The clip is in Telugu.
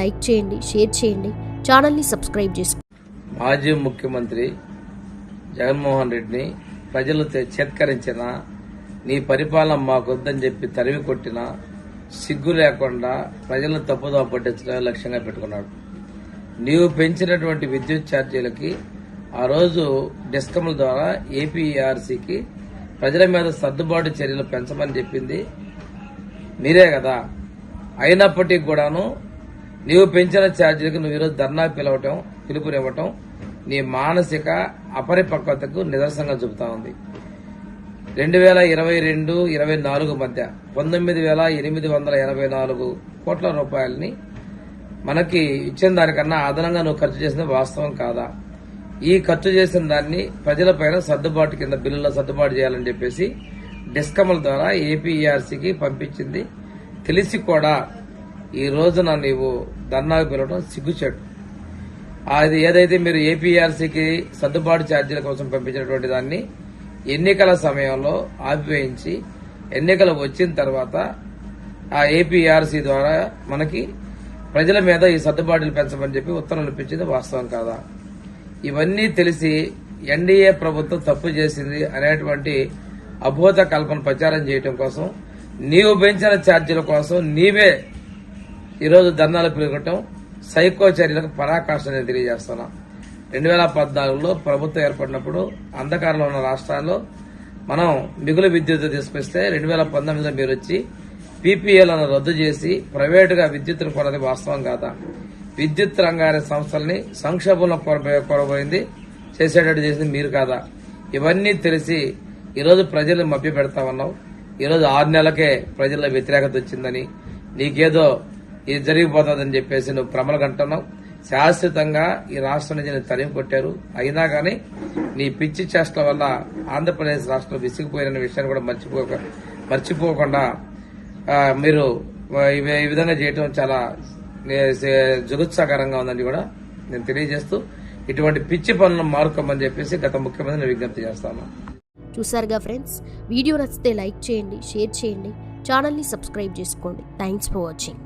లైక్ చేయండి షేర్ చేయండి ఛానల్ని సబ్స్క్రైబ్ చేసుకోండి మాజీ ముఖ్యమంత్రి జగన్మోహన్ రెడ్డిని ప్రజలు చేత్కరించిన నీ పరిపాలన మాకొద్దని చెప్పి తరిమి కొట్టిన సిగ్గు లేకుండా ప్రజలను తప్పుదోవ పట్టించడం లక్ష్యంగా పెట్టుకున్నాడు. నీవు పెంచినటువంటి విద్యుత్ ఛార్జీలకి ఆ రోజు డిస్కమ్ల ద్వారా ఏపీఆర్సీకి ప్రజల మీద సర్దుబాటు చర్యలు పెంచమని చెప్పింది మీరే కదా. అయినప్పటికీ కూడాను నీవు పెంచిన ఛార్జీలకు నువ్వు ఈరోజు ధర్నా పిలవటం పిలుపునివ్వటం నీ మానసిక అపరిపక్వతకు నిదర్శనంగా చూపుతా ఉంది. రెండు వేల ఇరవై రెండు ఇరవై నాలుగు మధ్య పంతొమ్మిది వేల ఎనిమిది వందల ఎనభై నాలుగు కోట్ల రూపాయలని మనకి ఇచ్చిన దానికన్నా అదనంగా నువ్వు ఖర్చు చేసిన వాస్తవం కాదా? ఈ ఖర్చు చేసిన దాన్ని ప్రజలపైన సర్దుబాటు కింద బిల్లులో సర్దుబాటు చేయాలని చెప్పేసి డిస్కమ్ల ద్వారా ఏపీఆర్సీకి పంపించింది. తెలిసి కూడా ఈ రోజున నీవు ధర్నాకు పిలవడం సిగ్గుచేటు. అది ఏదైతే మీరు ఏపీఆర్సీకి సర్దుబాటు ఛార్జీల కోసం పంపించినటువంటి దాన్ని ఎన్నికల సమయంలో ఆపివేయించి ఎన్నికలు వచ్చిన తర్వాత ఆ ఏపీఆర్సీ ద్వారా మనకి ప్రజల మీద ఈ సర్దుబాటులు పెంచమని చెప్పి ఉత్తర్వులు ఇప్పించింది వాస్తవం కాదా? ఇవన్నీ తెలిసి ఎన్డీఏ ప్రభుత్వం తప్పు చేసింది అనేటువంటి అభూత కల్పన ప్రచారం చేయటం కోసం నీవు పెంచిన ఛార్జీల కోసం నీవే ఈరోజు ధర్నాలు పిలువటం సైకో చర్యలకు పరాకాష్ట నేను తెలియజేస్తున్నా. రెండు వేల పద్నాలుగులో ప్రభుత్వం ఏర్పడినప్పుడు అంధకారంలో ఉన్న రాష్ట్రాల్లో మనం మిగులు విద్యుత్ తీసుకొస్తే రెండు వేల పంతొమ్మిదిలో మీరు వచ్చి పీపీఎల్ను రద్దు చేసి ప్రైవేటుగా విద్యుత్తును కొన్నది వాస్తవం కాదా? విద్యుత్ రంగాన్ని సంస్థల్ని సంక్షోభంలో కొరబోయే- కొరబోయింది చేసేటట్టు చేసింది మీరు కాదా? ఇవన్నీ తెలిసి ఈరోజు ప్రజలు మభ్య పెడతా ఉన్నావు. ఈరోజు ఆరు నెలలకే ప్రజల్లో వ్యతిరేకత వచ్చిందని నీకేదో ఇది జరిగిపోతుందని చెప్పేసి నువ్వు ప్రమలకు అంటున్నావు శాశ్వతంగా ఈ రాష్ట్రం నుంచి నేను తరిమి కొట్టారు. అయినా కానీ నీ పిచ్చి చేష్టల వల్ల ఆంధ్రప్రదేశ్ రాష్ట్రం విసిగిపోయిన విషయాన్ని కూడా మర్చిపోక మర్చిపోకుండా మీరు ఈ విధంగా చేయటం చాలా జుగుత్సాకరంగా ఉందని కూడా నేను తెలియజేస్తూ ఇటువంటి పిచ్చి పనులను మారుకోమని చెప్పేసి గత ముఖ్యమంత్రిని విజ్ఞప్తి చేస్తాను చూసారుగా ఫ్రెండ్స్? వీడియో నచ్చితే లైక్ చేయండి షేర్ చేయండి ఛానల్ని సబ్స్క్రైబ్ చేసుకోండి. Thanks for watching.